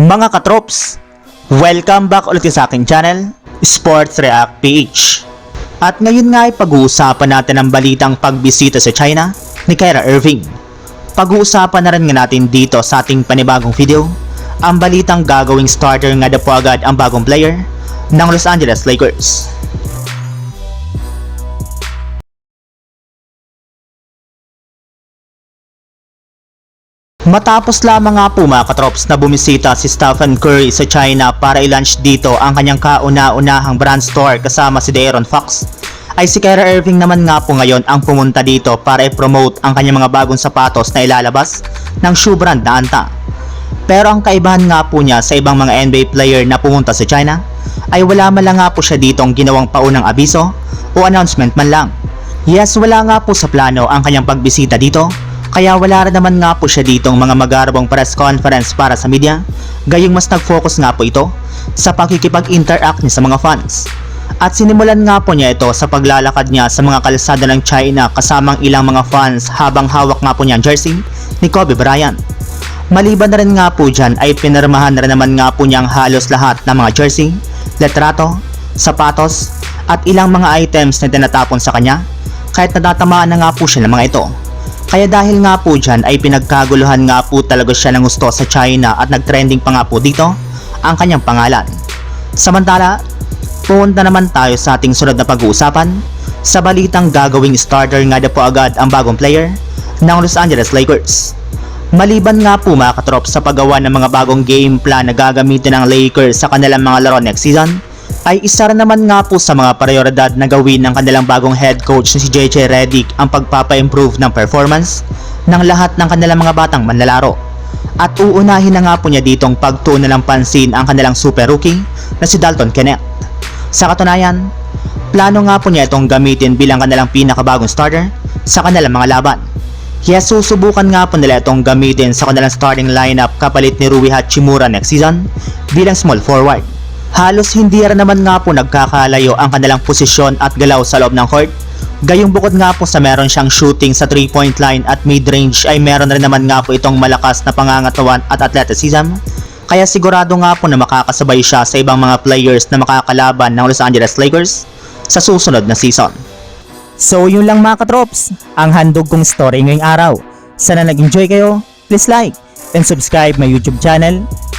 Mga katrops, welcome back ulit sa aking channel, Sports React PH. At ngayon nga ay pag-uusapan natin ang balitang pagbisita sa China ni Kyra Irving. Pag-uusapan na rin nga natin dito sa ating panibagong video, ang balitang gagawing starter nga na po agad ang bagong player ng Los Angeles Lakers. Matapos lamang nga po mga katrops na bumisita si Stephen Curry sa China para i-launch dito ang kanyang kauna-unahang brand store kasama si De'Aaron Fox, ay si Kyrie Irving naman nga po ngayon ang pumunta dito para i-promote ang kanyang mga bagong sapatos na ilalabas ng shoe brand na Anta. Pero ang kaibahan nga po niya sa ibang mga NBA player na pumunta sa China ay wala man lang nga po siya ditong ginawang paunang abiso o announcement man lang. Yes, wala nga po sa plano ang kanyang pagbisita dito kaya wala rin naman nga po siya ditong mga magarabong press conference para sa media, gayong mas nag-focus nga po ito sa pakikipag-interact niya sa mga fans. At sinimulan nga po niya ito sa paglalakad niya sa mga kalsada ng China kasamang ilang mga fans habang hawak nga po niya ang jersey ni Kobe Bryant. Maliban na rin nga po dyan ay pinirmahan na rin naman nga po niya ang halos lahat ng mga jersey, letrato, sapatos, at ilang mga items na tinatapon sa kanya kahit natatamaan na nga po siya ng mga ito. Kaya dahil nga po dyan ay pinagkaguluhan nga po talaga siya ng gusto sa China at nagtrending pa nga po dito ang kanyang pangalan. Samantala, punta naman tayo sa ating sunod na pag-uusapan sa balitang gagawing starter nga na po agad ang bagong player ng Los Angeles Lakers. Maliban nga po mga katrop sa paggawa ng mga bagong game plan na gagamitin ng Lakers sa kanilang mga laro next season, ay isa rin naman nga po sa mga prioridad na gawin ng kanilang bagong head coach na si JJ Redick ang pagpapa-improve ng performance ng lahat ng kanilang mga batang manlalaro. At uunahin na nga po niya ditong pagtuon ng pansin ang kanilang super rookie na si Dalton Kenneth. Sa katunayan, plano nga po niya itong gamitin bilang kanilang pinakabagong starter sa kanilang mga laban. Kaya susubukan nga po nila itong gamitin sa kanilang starting lineup kapalit ni Rui Hachimura next season bilang small forward. Halos hindi rin naman nga po nagkakalayo ang kanilang posisyon at galaw sa loob ng court. Gayong bukod nga po sa meron siyang shooting sa 3-point line at mid-range ay meron rin naman nga po itong malakas na pangangatawan at athleticism. Kaya sigurado nga po na makakasabay siya sa ibang mga players na makakalaban ng Los Angeles Lakers sa susunod na season. So yun lang mga katrops, ang handog kong story ngayong araw. Sana nag-enjoy kayo, please like and subscribe my YouTube channel,